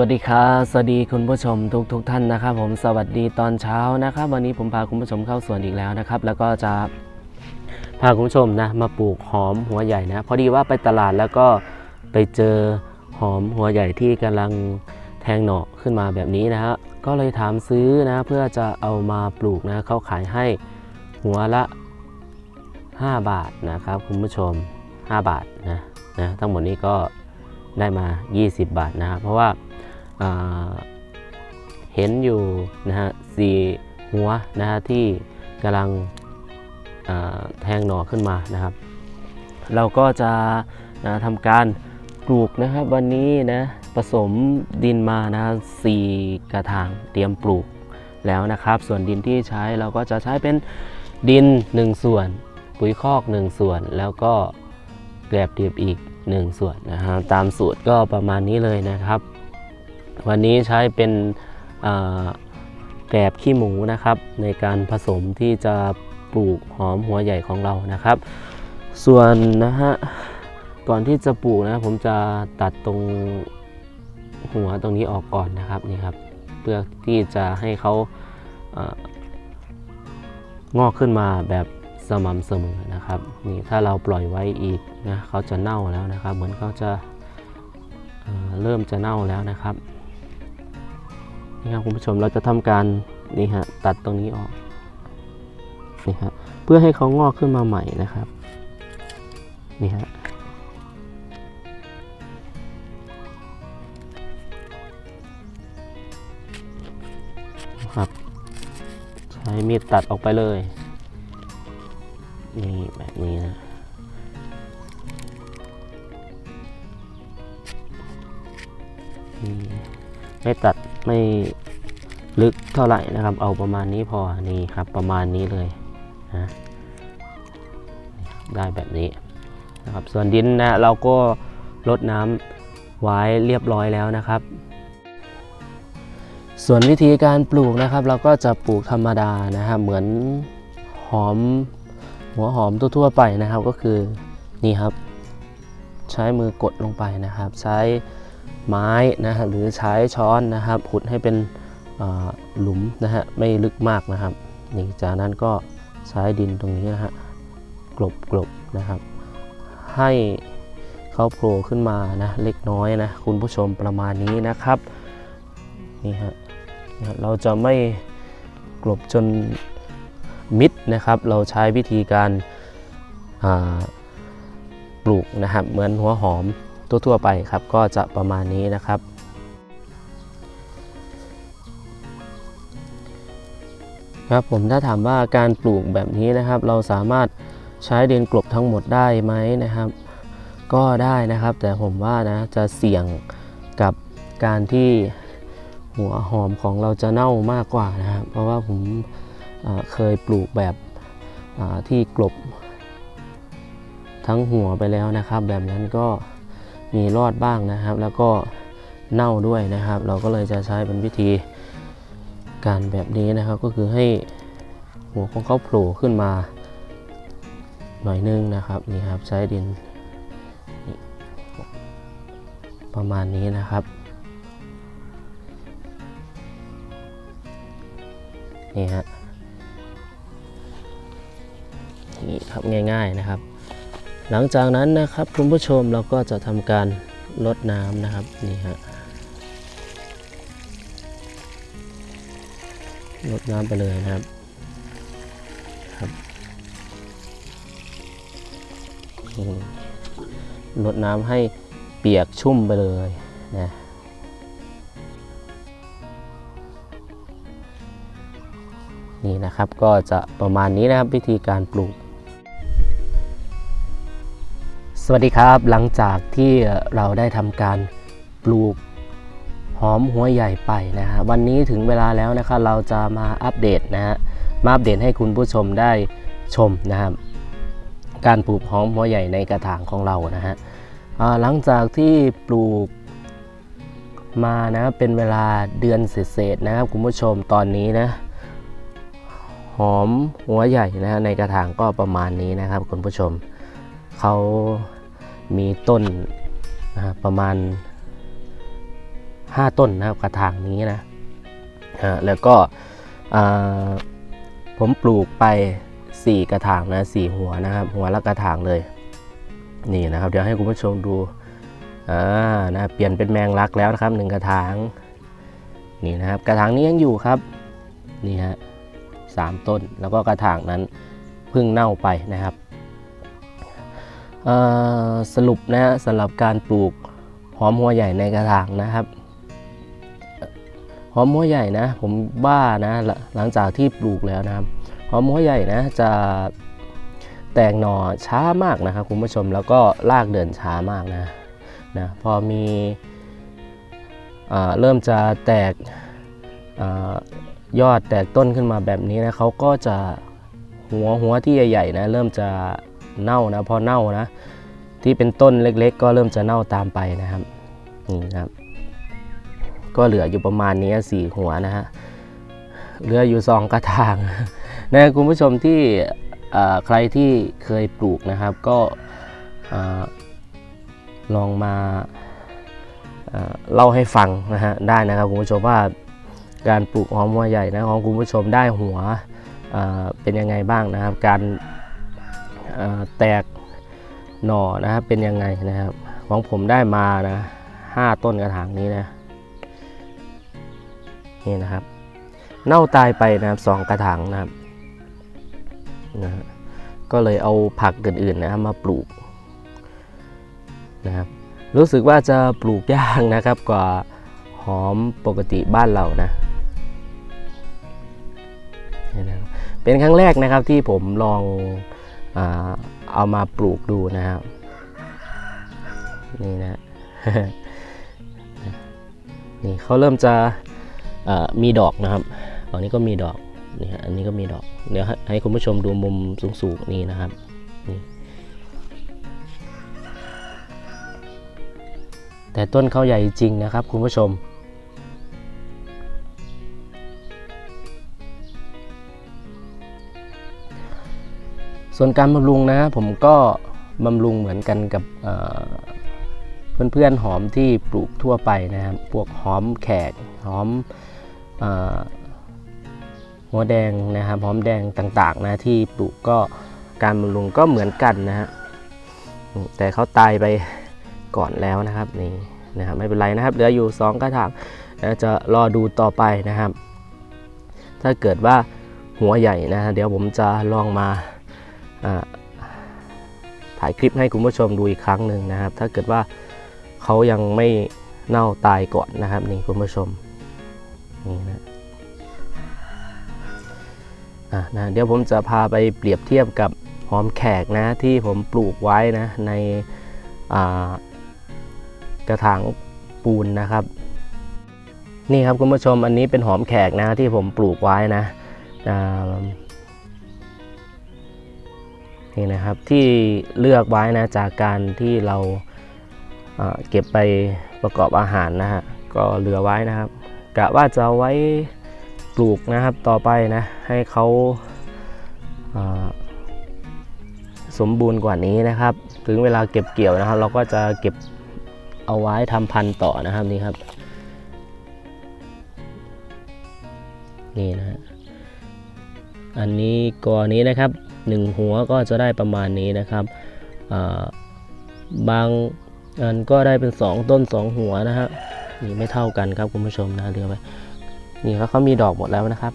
วัสดีครับสวัสดีคุณผู้ชมทุกทุกท่านนะครับ ผมสวัสดีตอนเช้านะครับ วันนี้ผมพาคุณผู้ชมเข้าสวนอีกแล้วนะครับ แล้วก็จะพาคุณผู้ชมนะมาปลูกหอมหัวใหญ่นะ พอดีว่าไปตลาดแล้วก็ไปเจอหอมหัวใหญ่ที่กำลังแทงหน่อขึ้นมาแบบนี้นะฮะก็เลยถามซื้อนะเพื่อจะเอามาปลูกนะเขาขายให้หัวละ 5 บาทนะครับ คุณผู้ชม 5 บาทนะนะทั้งหมดนี้ก็ได้มา 20 บาทนะครับเพราะว่า เห็นอยู่นะฮะสี่หัวนะฮะที่กำลังแทงหน่อขึ้นมานะครับ เราก็จะนะทำการปลูกนะครับวันนี้นะผสมดินมานะสี่กระถางเตรียมปลูกแล้วนะครับ ส่วนดินที่ใช้เราก็จะใช้เป็นดิน 1 ส่วน ปุ๋ยคอก 1 ส่วน แล้วก็แกลบเดียบอีก 1 ส่วนนะฮะตามสูตรก็ประมาณนี้เลยนะครับ วันนี้ใช้เป็นแกลบขี้หมูนะครับ ในการผสมที่จะปลูกหอมหัวใหญ่ของเรานะครับ ส่วนนะฮะก่อนที่จะปลูกนะผมจะตัดตรงหัวตรงนี้ออกก่อนนะครับนี่ครับ เพื่อที่จะให้เขาเอ่องอกขึ้นมาแบบสม่ำเสมอนะครับนี่ถ้าเราปล่อยไว้อีกนะเขาจะเน่าแล้วนะครับ เหมือนเขาจะเอ่อเริ่มจะเน่าแล้วนะครับ นี่ครับคุณผู้ชมเราจะทำการนี่ฮะตัดตรงนี้ออกนี่ฮะเพื่อให้เขางอกขึ้นมาใหม่นะครับนี่ฮะครับ ใช้มีดตัดออกไปเลยนี่แบบนี้นะนี่ไม่ตัด ไม่ลึกเท่าไหร่นะครับ เอาประมาณนี้พอนี่ครับประมาณนี้เลยนะได้แบบนี้นะครับส่วนดินนะเราก็ลดน้ำไว้เรียบร้อยแล้วนะครับ ส่วนวิธีการปลูกนะครับ เราก็จะปลูกธรรมดานะครับเหมือนหอมหัวหอมทั่วๆไปนะครับก็คือนี่ครับ ใช้มือกดลงไปนะครับ ใช้ ไม้นะฮะหรือใช้ช้อนนะครับขุดให้เป็นหลุมนะฮะไม่ลึกมากนะครับนี่จากนั้นก็ใช้ดินตรงนี้นะฮะกลบกลบนะครับ ให้เขาโผล่ขึ้นมานะเล็กน้อยนะคุณผู้ชมประมาณนี้นะครับนี่ฮะเราจะไม่กลบจนมิดนะครับ เราใช้วิธีการาปลูกนะครับเหมือนหัวหอม ทั่วๆไปครับก็จะประมาณนี้นะครับ ครับผมถ้าถามว่าการปลูกแบบนี้นะครับ เราสามารถใช้ดินกลบทั้งหมดได้ไหมนะครับ ก็ได้นะครับ แต่ผมว่านะจะเสี่ยงกับการที่หัวหอมของเราจะเน่ามากกว่านะครับ เพราะว่าผมเคยปลูกแบบที่กลบทั้งหัวไปแล้วนะครับ แบบนั้นก็ มีรอดบ้างนะครับ แล้วก็เน่าด้วยนะครับ เราก็เลยจะใช้เป็นวิธีการแบบนี้นะครับ ก็คือให้หัวของเขาโผล่ขึ้นมาหน่อยนึงนะครับนี่ครับใช้ดินประมาณนี้นะครับนี่ฮะนี่ครับง่ายๆนะครับ หลังจากนั้นนะครับคุณผู้ชมเราก็จะทำการลดน้ำนะครับนี่ฮะลดน้ำไปเลยนะครับครับลดน้ำให้เปียกชุ่มไปเลยนะนี่นะครับก็จะประมาณนี้นะครับวิธีการปลูก วัสดีครับ หลังจากที่เราได้ทำการปลูกหอมหัวใหญ่ไปนะฮะวันนี้ถึงเวลาแล้วนะครับเราจะมาอัปเดตนะฮะมาอัปเดตให้คุณผู้ชมได้ชมนะครับการปลูกหอมหัวใหญ่ในกระถางของเรานะฮะหลังจากที่ปลูกมานะเป็นเวลาเดือนเศษๆนะครับคุณผู้ชมตอนนี้นะหอมหัวใหญ่นะฮะในกระถางก็ประมาณนี้นะครับคุณผู้ชมเขา มีต้นนะประมาณ 5 ต้นนะครับกระถางนี้นะฮะแล้วก็ผมปลูกไป 4 กระถางนะ4หัวนะครับ หัวละกระถางเลยนี่นะครับ เดี๋ยวให้คุณผู้ชมดูอ่านะเปลี่ยนเป็นแมงลักแล้วนะครับหนึ่งกระถางนี่นะครับ กระถางนี้ยังอยู่ครับนี่ฮะสามต้นแล้วก็กระถางนั้นเพิ่งเน่าไปนะครับ สรุปนะฮะสำหรับการปลูกหอมหัวใหญ่ในกระถางนะครับ หอมหัวใหญ่นะ ผมว่านะหลังจากที่ปลูกแล้วนะครับ หอมหัวใหญ่นะจะแตกหน่อช้ามากนะครับคุณผู้ชมแล้วก็รากเดินช้ามากนะนะพอมีอเริ่มจะแตกอยอดแตกต้นขึ้นมาแบบนี้นะเขาก็จะหัวหัวที่ใหญ่ๆนะเริ่มจะ เน่านะพอเน่านะ ที่เป็นต้นเล็กๆ ก็เริ่มจะเน่าตามไปนะครับนี่ครับ ก็เหลืออยู่ประมาณนี้สี่หัวนะฮะเหลืออยู่สองกระถางนะคุณผู้ชมที่ใครที่เคยปลูกนะครับ ก็อลองมาเอ่อเล่าให้ฟังนะฮะได้นะครับคุณผู้ชมว่าการปลูกหอมหัวใหญ่นะของคุณผู้ชมได้หัวเเป็นยังไงบ้างนะครับ การ แตกหน่อนะครับเป็นยังไงนะครับ ของผมได้มานะห้าต้นกระถางนี้นะนี่นะครับ เน่าตายไปนะครับสองกระถางนะครับนะก็เลยเอาผักอื่นๆนะมาปลูกนะครับ รู้สึกว่าจะปลูกยากนะครับกว่าหอมปกติบ้านเรานะนี่นะครับเป็นครั้งแรกนะครับที่ผมลอง เอามาปลูกดูนะครับนี่นะนี่เขาเริ่มจะมีดอกนะครับฝั่งนี้ก็มีดอกนี่ฮะอันนี้ก็มีดอก เดี๋ยวใหให้คุณผู้ชมดูมุมสูงๆนี่นะครับนี่แต่ต้นเขาใหญ่จริงนะครับคุณผู้ชม ส่วนการบำรุงนะผมก็บำรุงเหมือนกันกับเเพื่อนๆหอมที่ปลูกทั่วไปนะครับ พวกหอมแขกหอมหัวแดงนะครับหอมแดงต่างๆนะที่ปลูกก็การบำรุงก็เหมือนกันนะฮะแต่เขาตายไปก่อนแล้วนะครับนี่นะครับไม่เป็นไรนะครับ เหลืออยู่ 2 กระถางจะรอดูต่อไปนะครับ ถ้าเกิดว่าหัวใหญ่นะเดี๋ยวผมจะลองมา ถ่ายคลิปให้คุณผู้ชมดูอีกครั้งหนึ่งนะครับ ถ้าเกิดว่าเขายังไม่เน่าตายก่อนนะครับนี่คุณผู้ชมนี่นะอะนะเดี๋ยวผมจะพาไปเปรียบเทียบกับหอมแขกนะที่ผมปลูกไว้นะในกระถางปูนนะครับ นี่ครับคุณผู้ชมอันนี้เป็นหอมแขกนะที่ผมปลูกไว้นะ นี่นะครับที่เลือกไว้นะจากการที่เราอ่าเก็บไปประกอบอาหารนะฮะก็เหลือไว้นะครับกะว่าจะไว้ปลูกนะครับต่อไปนะให้เขาอ่าสมบูรณ์กว่านี้นะครับ ถึงเวลาเก็บเกี่ยวนะครับ เราก็จะเก็บเอาไว้ทำพันธุ์ต่อนะครับนี่ครับนี่นะฮะอันนี้กอนี้นะครับ หนึ่งหัวก็จะได้ประมาณนี้นะครับบางอันก็ได้เป็น 2 ต้น 2 หัวนะฮะนี่ไม่เท่ากันครับคุณผู้ชมนะเรือไปนี่เขาเขามีดอกหมดแล้วนะครับ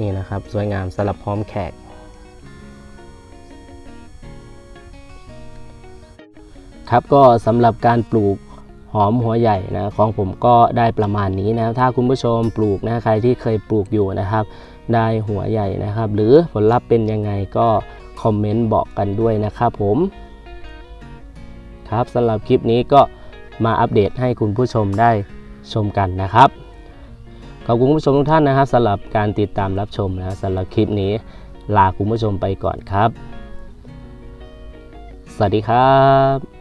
นี่นะครับ สวยงามสลับพร้อมแขก ครับก็สำหรับการปลูกหอมหัวใหญ่นะของผมก็ได้ประมาณนี้นะถ้าคุณผู้ชมปลูกนะใครที่เคยปลูกอยู่นะครับ ได้หัวใหญ่นะครับ หรือผลลัพธ์เป็นยังไงก็คอมเมนต์บอกกันด้วยนะครับผมครับสำหรับคลิปนี้ก็มาอัปเดตให้คุณผู้ชมได้ชมกันนะครับขอบคุณคุณผู้ชมทุกท่านนะครับสำหรับการติดตามรับชมนะสำหรับคลิปนี้ลาคุณผู้ชมไปก่อนครับ สวัสดีครับ